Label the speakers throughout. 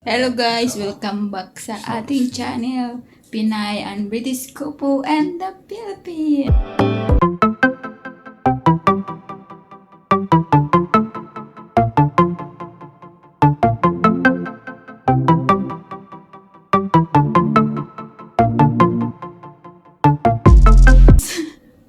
Speaker 1: Hello guys! Welcome back sa ating channel, Pinay and British Couple and the Philippines!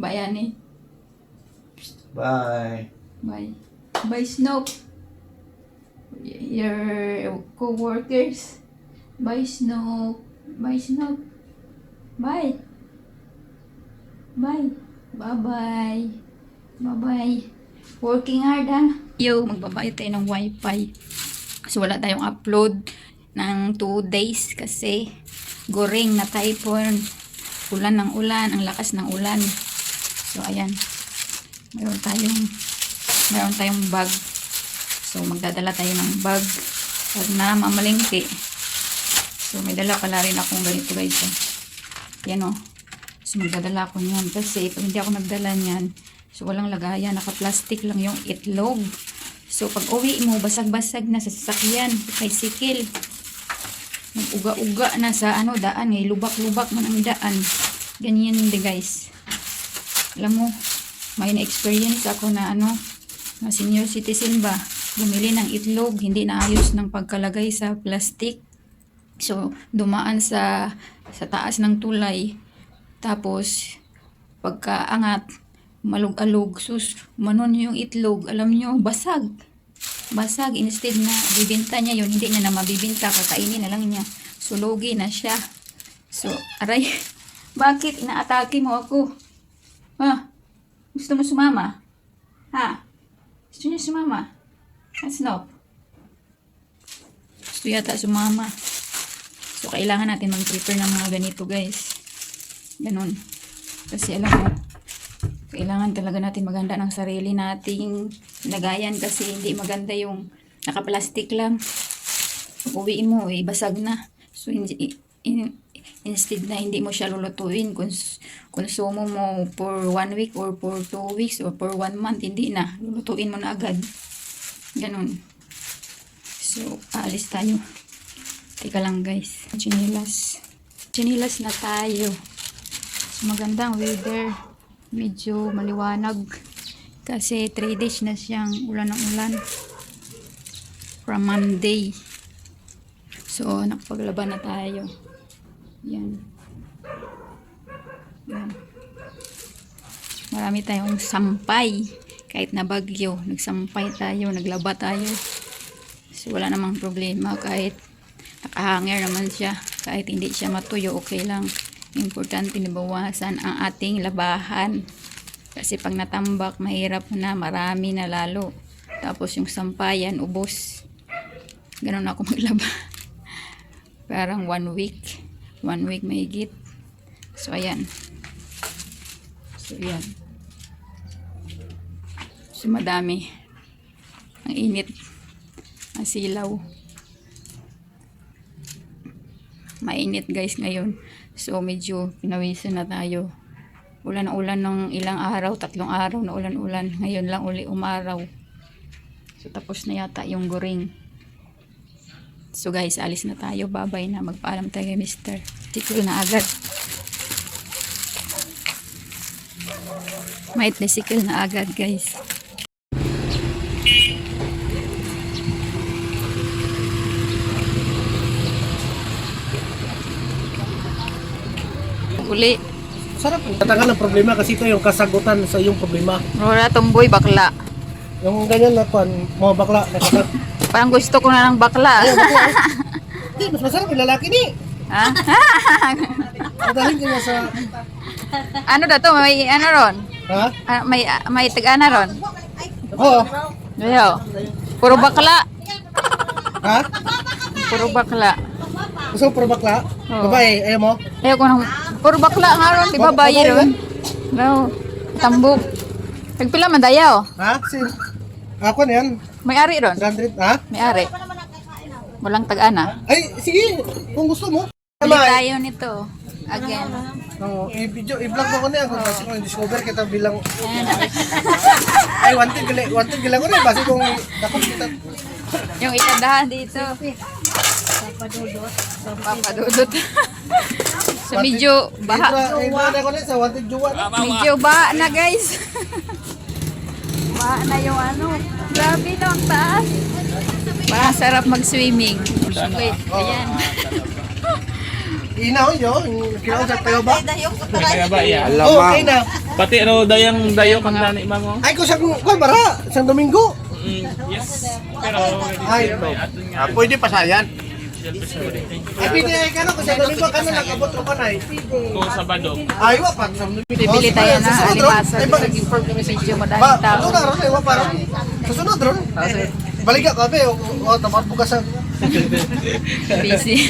Speaker 1: Bayani.
Speaker 2: Bye.
Speaker 1: Bye. Bye, Snoop. Your co-workers. Bye, Snoop. Bye, Snoop. Bye. Bye. Bye-bye. Bye-bye. Working hard, ha? Yo, magbabayad tayo ng wifi. Kasi wala tayong upload ng 2 days kasi goring na typhoon. Ulan ng ulan, ang lakas ng ulan. So, ayan. Meron tayong meron tayong bag. So, magdadala tayo ng bag pag na mamalingki. So, may dala pala rin akong ganito guys. Oh. Yan oh. So, magdadala ako niyan. Kasi, pag hindi ako nagdala niyan, so, walang lagayan. Naka-plastic lang yung itlog. So, pag uwi mo, basag-basag na sa sasakyan, tricycle. Mag-uga-uga na sa ano, daan eh. Lubak-lubak man ang daan. Ganyan hindi guys. Alam mo, may na-experience ako na ano, na senior citizen ba, bumili ng itlog, hindi naayos ng pagkalagay sa plastic. So, dumaan sa sa taas ng tulay. Tapos, pagkaangat, malug-alog, sus, manon yung itlog, alam nyo, basag. Basag, instead na bibinta niya yun, hindi niya na mabibinta, kakainin na lang niya. Sulugi na siya. So, aray, bakit inaatake mo ako? Ha? Gusto mo sumama? Ha? Gusto niya sumama? Ha, Snoop? Gusto yata sumama. So, kailangan natin mag-prepare ng mga ganito, guys. Ganun. Kasi alam mo, kailangan talaga natin maganda ng sarili nating lagayan kasi hindi maganda yung naka-plastic lang. Pag uwiin mo, eh, basag na. So, hindi, in, instead na hindi mo siya lulutuin, kons, konsumo mo for one week or for two weeks or for one month, hindi na. Lulutuin mo na agad. Ganun. So, aalis tayo. Teka lang guys. Chinilas. Chinilas na tayo. So, magandang weather. Medyo maliwanag. Kasi 3 days na siyang ulan ng ulan. From Monday. So, nakapaglaban na tayo. Yan. Yan. Marami tayong sampay. Kahit na bagyo, nagsampay tayo, naglaba tayo. So, wala namang problema kahit nakahanger naman siya. Kahit hindi siya matuyo, okay lang. Importante nabawasan ang ating labahan. Kasi pag natambak, mahirap na, marami na lalo. Tapos yung sampayan, ubos. Ganun ako maglaba. Parang one week. One week mahigit. So, ayan. So, ayan. So, madami. Ang init. Ang silaw. Mainit guys ngayon. So, medyo pinawisan na tayo. Ulan na ulan ng ilang araw, tatlong araw na ulan-ulan. Ngayon lang uli umaraw. So, tapos na yata yung goring. So guys, alis na tayo. Babay na. Magpaalam tayo kay Mr. Sikil na agad. May tricycle na agad guys. Uli.
Speaker 2: Sarap. Tatagal ang problema kasi ito yung kasagutan sa iyong problema.
Speaker 1: Rora tumboy bakla.
Speaker 2: Yung ganyan na kwan, mga bakla, nakasag.
Speaker 1: Parang gusto ko na ng bakla.
Speaker 2: Hindi, mas masarap yung lalaki ni.
Speaker 1: ha?
Speaker 2: Madaling kanya sa...
Speaker 1: ano da to? May ano ron?
Speaker 2: Ha?
Speaker 1: Ah, may may tigana ron.
Speaker 2: Oo.
Speaker 1: Ayo. Puro bakla.
Speaker 2: Ha?
Speaker 1: Puro bakla.
Speaker 2: Gusto mo puro bakla?
Speaker 1: Oo.
Speaker 2: Babae, ayaw mo?
Speaker 1: Ayaw ko nang puro bakla nga ron, di ba
Speaker 2: Ba-
Speaker 1: bayi ron? No. Tambok. Nagpila man dayaw.
Speaker 2: Ha? Si... Ako na yan.
Speaker 1: May ari ron.
Speaker 2: 300, ha?
Speaker 1: May ari. Walang tag-ana.
Speaker 2: Ay, sige. Kung gusto mo.
Speaker 1: Bili tayo nito. Again.
Speaker 2: Oo, i-video, i-vlog mo ko na yan. Kung kasi kung discover kita bilang...
Speaker 1: Ayan.
Speaker 2: Ay, wanted gila, wanted gila ko rin. Basi kung dapat kita...
Speaker 1: Yung ilandahan dito. Papadudot. so medyo baha.
Speaker 2: Juwan.
Speaker 1: Medyo baha na guys. baha na yung ano. Grabe no, ang taas. Parang sarap mag-swimming. Wait, ayan.
Speaker 2: Inaw yo, kinaw sa tayo ba?
Speaker 3: Kaya ba iya?
Speaker 2: Oh, okay na.
Speaker 3: Pati ano dayang dayo kang dani mo.
Speaker 2: Ay ko sa ko bara, sa Domingo.
Speaker 3: Yes. Pero
Speaker 2: Ay,
Speaker 3: nga.
Speaker 4: Ah, pwede pa sayan.
Speaker 2: Ay pili ay kano ko sa Domingo kano nagabot ro kanay.
Speaker 3: Kung Sabado.
Speaker 2: Ay wa pa sa Domingo.
Speaker 1: Bibili tayo
Speaker 2: Sa ay, ba-
Speaker 1: Nag-inform kami medyo
Speaker 2: Ba,
Speaker 1: madaming tao.
Speaker 2: ano na ron, ay wa pa ron. Sa. Balik ka kabe, o o, tapat po ka sa
Speaker 1: Busy.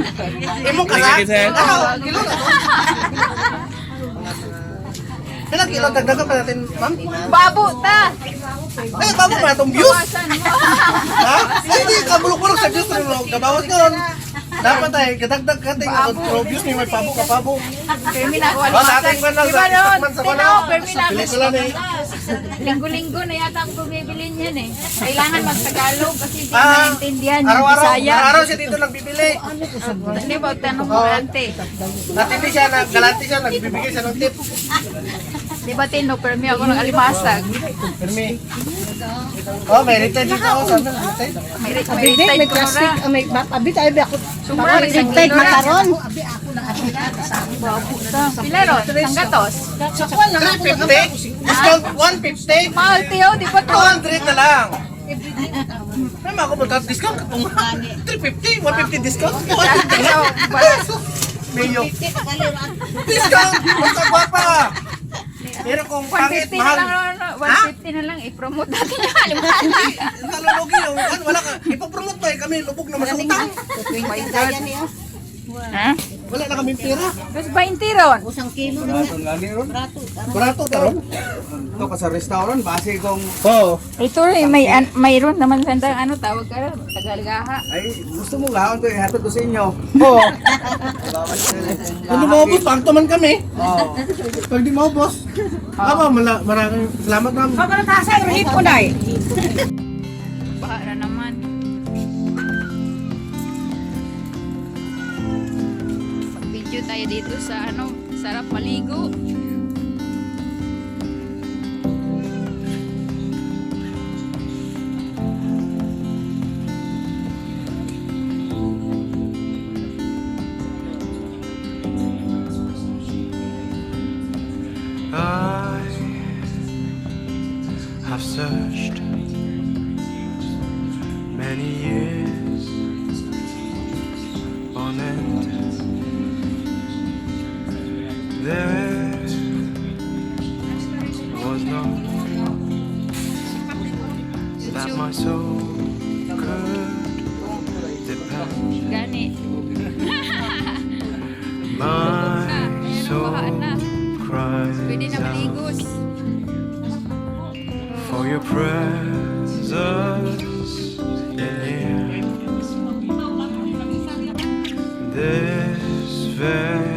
Speaker 2: Imo ka
Speaker 3: sir.
Speaker 2: Ano, kilo na. Ilang kilo dagdagan pa natin, ma'am?
Speaker 1: Babo ta!
Speaker 2: Eh, bago pa itong views. Ha? Ay, hindi, kabulok-bulok sa views. Gabawas ka ron. Dapat ay, kadagdag ka ting ang views ni may pabo ka pabo.
Speaker 1: Permi na ako
Speaker 2: Oh, sa
Speaker 1: alimasag.
Speaker 2: ating
Speaker 1: Diba
Speaker 2: sa
Speaker 1: nun?
Speaker 2: man sa pelikula ni.
Speaker 1: Linggo-linggo na yata ang bumibili niyan eh. Kailangan mag-Tagalog kasi hindi
Speaker 2: Ah,
Speaker 1: maintindihan yung
Speaker 2: Araw-araw,
Speaker 1: Bisaya.
Speaker 2: araw-araw siya dito nagbibili.
Speaker 1: Hindi ba tanong mo ante?
Speaker 2: Natindi siya, naggalante siya, nagbibigay siya ng tip.
Speaker 1: Di ba tino, permi ako ng alimasag.
Speaker 2: Permi. Oh, may retail dito ako. Saan na retail?
Speaker 1: May, may retired ko na.
Speaker 5: may abit ay ako.
Speaker 1: Sumra, may
Speaker 5: Retired
Speaker 1: retired
Speaker 5: makaron.
Speaker 1: Pila ron? Sang gatos?
Speaker 2: 350? Discount 150?
Speaker 1: Mahal tiyo, di ba to?
Speaker 2: 200 na lang. May mga kumunta discount ka kung 350, 150 discount. 200 na lang. Mayo. Discount! Basta gwapa! Pero kung pangit,
Speaker 1: 150 na
Speaker 2: mahal.
Speaker 1: lang, ano, 150 na lang, i-promote natin yung alimasag.
Speaker 2: Nalulugi yung ano, wala ka. Ipapromote pa eh kami, lubog na masutang.
Speaker 1: Oh my God. Ha?
Speaker 2: Wala na kaming pera.
Speaker 1: Tapos 20 ron.
Speaker 5: Usang kilo.
Speaker 2: Barato taron.
Speaker 4: Ito ka sa restaurant, base kong,
Speaker 2: Oo.
Speaker 1: Ito rin, may an, mayroon naman sandang ano, tawag ka rin, tagalgaha.
Speaker 4: ay, gusto mo lahon ko, ihatod ko sa inyo.
Speaker 2: Oo. Kung di maubos, pangto man kami.
Speaker 4: Oo.
Speaker 2: Pag di maubos. Aba, maraming salamat ma'am.
Speaker 5: Pagkakasay, rahit ko na eh.
Speaker 1: Baha na tayo dito sa ano, sarap maligo.
Speaker 6: My soul
Speaker 1: Baha na.
Speaker 6: cries
Speaker 1: Pwede na
Speaker 6: out.
Speaker 1: maligos.
Speaker 6: for your presence in here. This very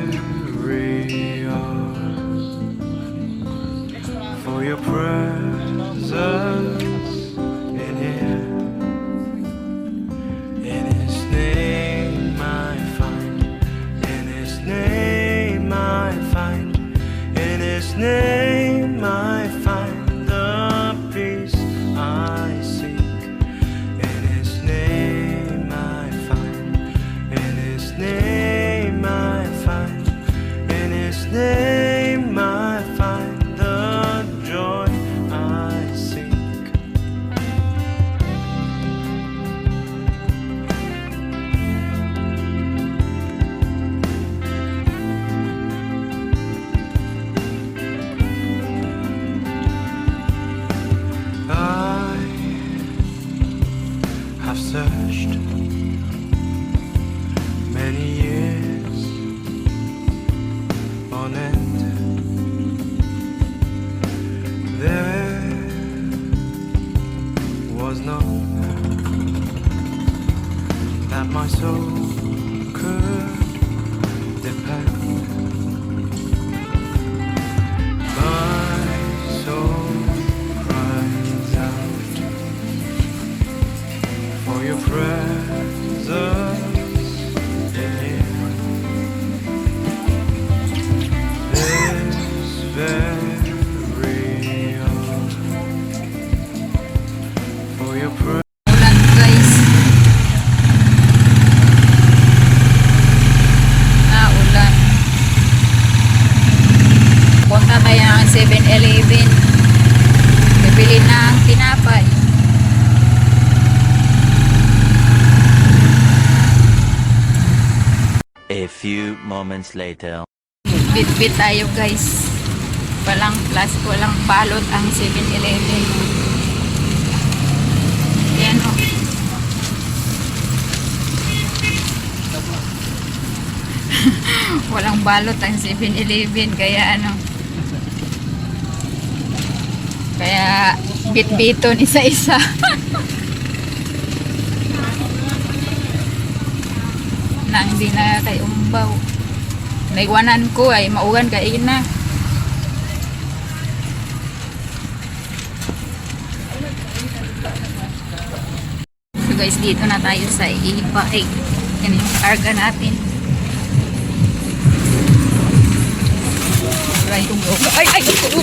Speaker 7: moments later.
Speaker 1: Bit-bit tayo guys. Walang plus, walang balot ang 7-Eleven. Yan o. walang balot ang 7-Eleven. Kaya ano. Kaya bit-biton isa-isa. nang di na kay umbaw. Naigwanan ko ay maugan kay ina. So guys, dito na tayo sa e-bike. Yan yung karga natin. Yoga. Ay, ay, ito.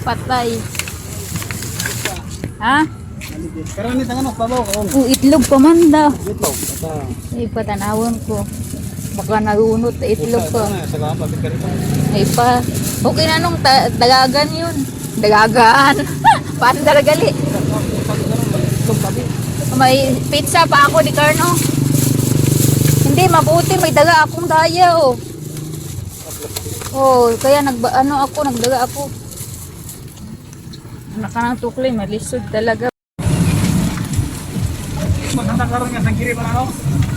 Speaker 1: Patay. Ha?
Speaker 4: Pero ni tangan pabaw ko.
Speaker 1: Kung itlog pa man da.
Speaker 4: Ito, ata.
Speaker 1: Ay, patanawon ko. Baka narunot na itlog ko.
Speaker 4: Sa gama pati ka rito.
Speaker 1: Ay pa. Okay na nung ta- dagagan yun. Dagagan. Paano dalagali? May pizza pa ako ni Carno. Hindi, mabuti. May daga akong daya, oh. Oh, kaya nag ano ako, nagdaga ako. Anak ka ng tukli, malisod talaga.
Speaker 4: Magkakaroon nga sa kiri pa lang.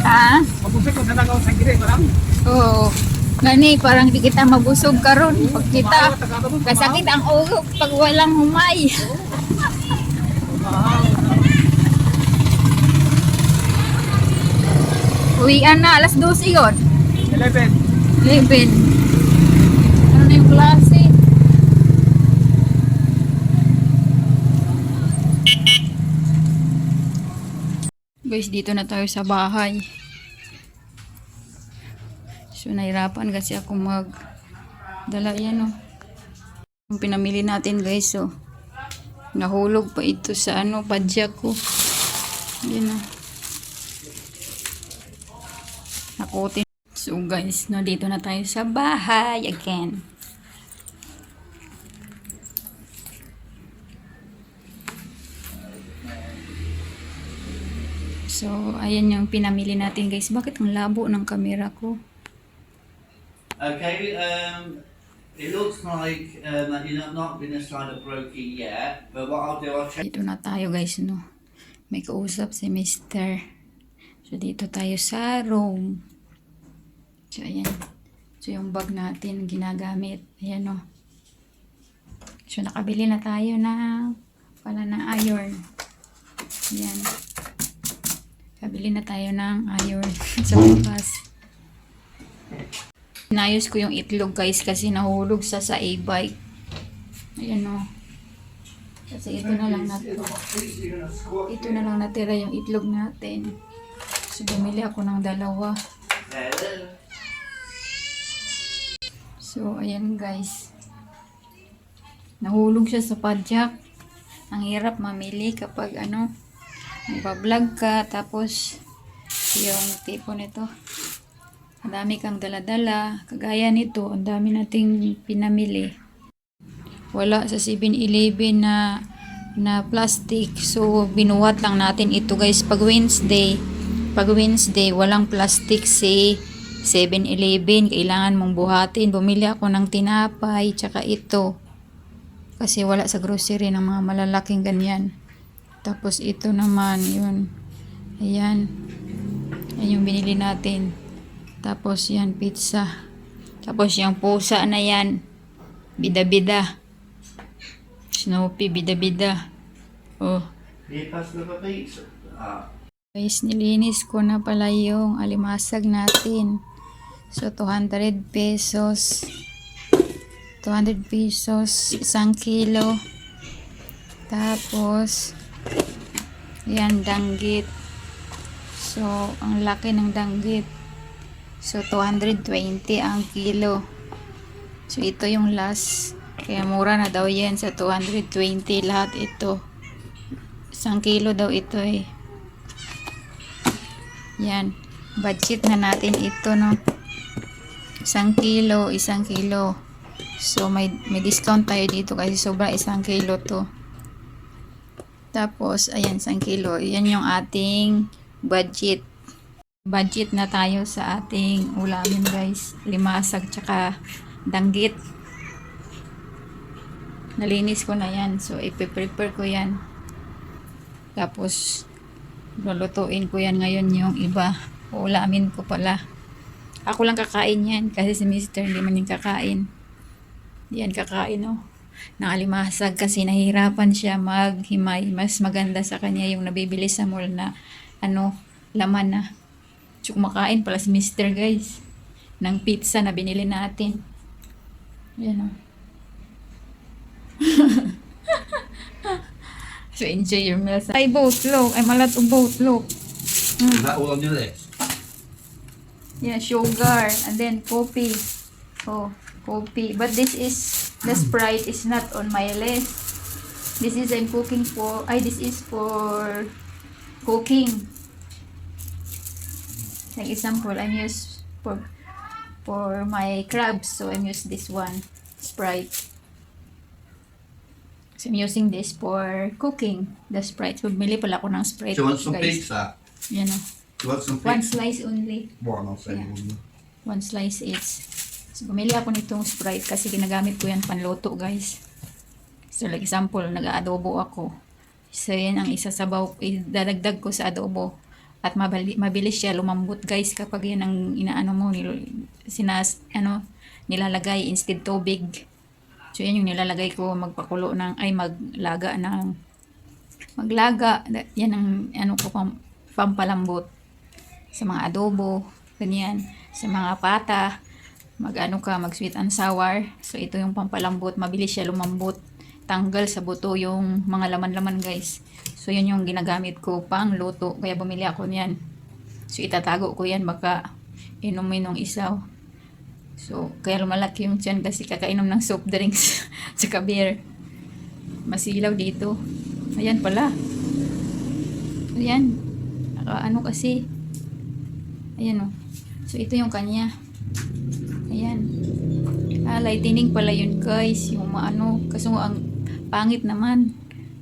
Speaker 1: Ha?
Speaker 4: Magkusik ko sa tagaw sa kiri pa lang.
Speaker 1: Oo. Gani, parang di kita mabusog karon pag kita. Kasakit ang ulo pag walang humay. Uwian na, alas 12 yun.
Speaker 4: 11.
Speaker 1: 11. Ano na yung klase? Guys, dito na tayo sa bahay. So, nahirapan kasi ako mag dala yan, oh. Yung pinamili natin, guys, oh. Nahulog pa ito sa, ano, padyak ko. Yan, oh. Nakutin. So, guys, nandito na tayo sa bahay again. So, ayan yung pinamili natin, guys. Bakit ang labo ng camera ko?
Speaker 2: Okay, um, it looks like um, that you're not, been assigned a broker yet, but what I'll do, I'll check.
Speaker 1: Dito na tayo guys, no. May kausap si Mr. So, dito tayo sa room. So, ayan. So, yung bag natin ginagamit. Ayan, no. So, nakabili na tayo na pala na iron. Ayan. Kabili na tayo ng iron sa bukas. Inayos ko yung itlog guys kasi nahulog sa sa e-bike. Ayan, no. Kasi ito na lang natira. Ito na lang natira yung itlog natin. So, bumili ako ng dalawa. So, ayan guys. Nahulog siya sa padyak. Ang hirap mamili kapag ano, nagbablog ka, tapos yung tipo nito. Ang dami kang dala-dala. Kagaya nito, ang dami nating pinamili wala sa 7-Eleven na na plastic. So, binuhat lang natin ito guys. Pag Wednesday, pag Wednesday, walang plastic si 7-Eleven. Kailangan mong buhatin. Bumili ako ng tinapay, tsaka ito. Kasi wala sa grocery ng mga malalaking ganyan. Tapos ito naman, yun. Ayan. Ayan yung binili natin. Tapos yan, pizza. Tapos yung pusa na yan. Bida-bida. Snoopy, bida-bida. Oh.
Speaker 2: Here, pass the pizza. Ah.
Speaker 1: Guys, nilinis ko na pala yung alimasag natin. So, 200 pesos. 200 pesos, isang kilo. Tapos, yan, danggit. So, ang laki ng danggit. So, 220 ang kilo. So, ito yung last. Kaya mura na daw yan sa 220 lahat ito. Isang kilo daw ito eh. Yan. Budget na natin ito, no? Isang kilo, isang kilo. So, may, may discount tayo dito kasi sobra isang kilo to. Tapos, ayan, isang kilo. Yan yung ating budget. Budget na tayo sa ating ulamin guys. Limasag tsaka danggit. Nalinis ko na yan. So, ipiprepare ko yan. Tapos, lulutuin ko yan ngayon yung iba. Ulamin ko pala. Ako lang kakain yan. Kasi si Mr. hindi man yung kakain. Yan kakain, Nakalimasag kasi nahihirapan siya maghimay. Mas maganda sa kanya yung nabibili sa mall na ano, laman na. So, kumakain pala si Mr. guys. Ng pizza na binili natin. Yan o. so, enjoy your meals. Ay, boat, look. Ay, malat o boat, look.
Speaker 2: Is that all on your list?
Speaker 1: Yeah, sugar. And then, coffee. Oh, coffee. But this is, the Sprite is not on my list. This is I'm cooking for, ay, this is for cooking. Like example, I'm use for, for my crabs. So, I'm use this one, Sprite. So, I'm using this for cooking, the Sprite. Bumili pala ako ng Sprite,
Speaker 2: you want some
Speaker 1: guys.
Speaker 2: pizza?
Speaker 1: Yan o.
Speaker 2: Do you want some
Speaker 1: One
Speaker 2: pizza?
Speaker 1: slice only.
Speaker 2: I'll say
Speaker 1: Yeah.
Speaker 2: one.
Speaker 1: One slice each. So, bumili ako nitong Sprite kasi ginagamit ko yan panluto, guys. So, like example, nag-adobo ako. So, yan ang isa sa baw, idadagdag ko sa adobo. At mabali, mabilis siya lumambot, guys, kapag yan ang inaano mo, nil, sinas, ano, nilalagay instead tubig. So, yan yung nilalagay ko, magpakulo ng, ay, maglaga ng, maglaga, yan ang, ano ko, pam, pampalambot sa mga adobo, ganyan, sa mga pata, mag-ano ka, mag sweet and sour. So, ito yung pampalambot, mabilis siya lumambot, tanggal sa buto yung mga laman-laman guys. So, yun yung ginagamit ko pang luto, kaya bumili ako niyan. So, itatago ko yan, baka inumin ng isaw. So, kaya lumalaki yung tiyan kasi kakainom ng soft drinks, tsaka beer. Masilaw dito. Ayan pala. Ayan. Ano kasi, Ayan o. So, ito yung kanya. Ayan. Ah, lightning pala yun guys. Yung maano. Kasi ang pangit naman.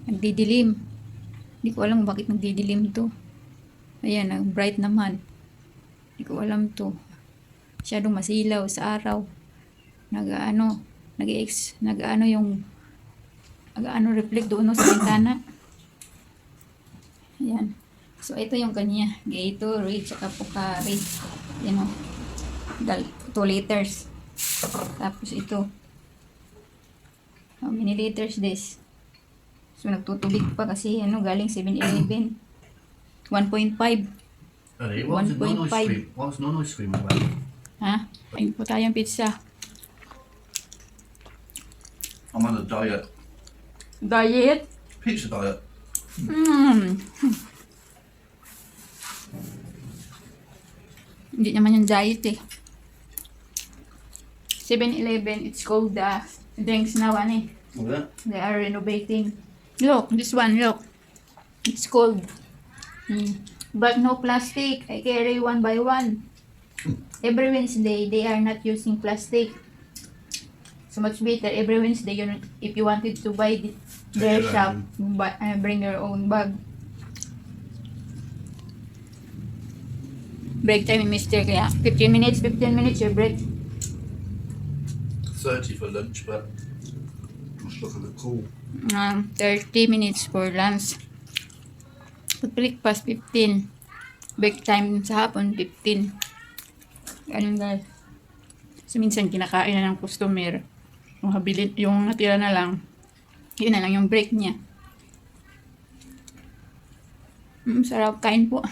Speaker 1: Nagdidilim. Hindi ko alam bakit nagdidilim to. Ayan, ang bright naman. Hindi ko alam to. Masyadong masilaw sa araw. Nag-ano, nag-ex, nag-ano yung nag-ano reflect doon sa bintana. Ayan. So, ito yung kanya. Gatorade, tsaka Pocari. Yan o. Dal 2 liters. Tapos ito. How many liters this? So, nagtutubig pa kasi ano, galing 7-Eleven. 1.5.
Speaker 2: Alright, what's the
Speaker 1: 1.5.
Speaker 2: non-ice cream? What's non-ice cream about?
Speaker 1: Ha? Ayun po tayong pizza.
Speaker 2: I'm on a diet.
Speaker 1: Diet?
Speaker 2: Pizza diet.
Speaker 1: Hmm. Hindi naman yung diet eh. 7-Eleven, it's called the drinks now, ano eh.
Speaker 2: That.
Speaker 1: They are renovating. Look, this one, look. It's cold. Mm. But no plastic. I carry one by one. Every Wednesday, they are not using plastic. So much better. Every Wednesday, you know, if you wanted to buy the, their
Speaker 2: your
Speaker 1: shop, buy, uh, bring your own bag. Break time, mister. Kaya 15 minutes, 15 minutes your break.
Speaker 2: 30 for lunch, but let's look at the cool.
Speaker 1: um, 30 minutes for lunch. Pag breakfast, 15. Break time sa hapon, 15. Ganun guys. So, minsan kinakain na ng customer. Yung, habilin, yung natira na lang, yun na lang yung break niya. Mm, sarap kain po.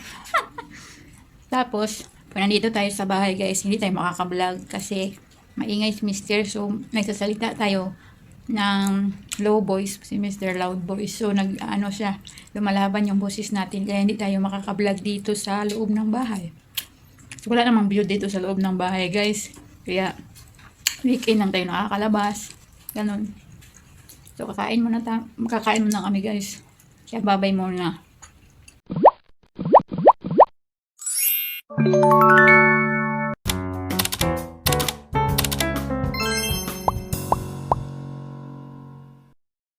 Speaker 1: Tapos, pag nandito tayo sa bahay guys, hindi tayo makaka-vlog kasi maingay si Mr. So, nagsasalita tayo ng low voice, si Mr. Loud Voice. So, nag, ano siya, lumalaban yung boses natin. Kaya hindi tayo makaka-vlog dito sa loob ng bahay. So, wala namang view dito sa loob ng bahay, guys. Kaya, weekend lang tayo nakakalabas. Ganun. So, kakain muna ta makakain muna kami, guys. Kaya, babay muna.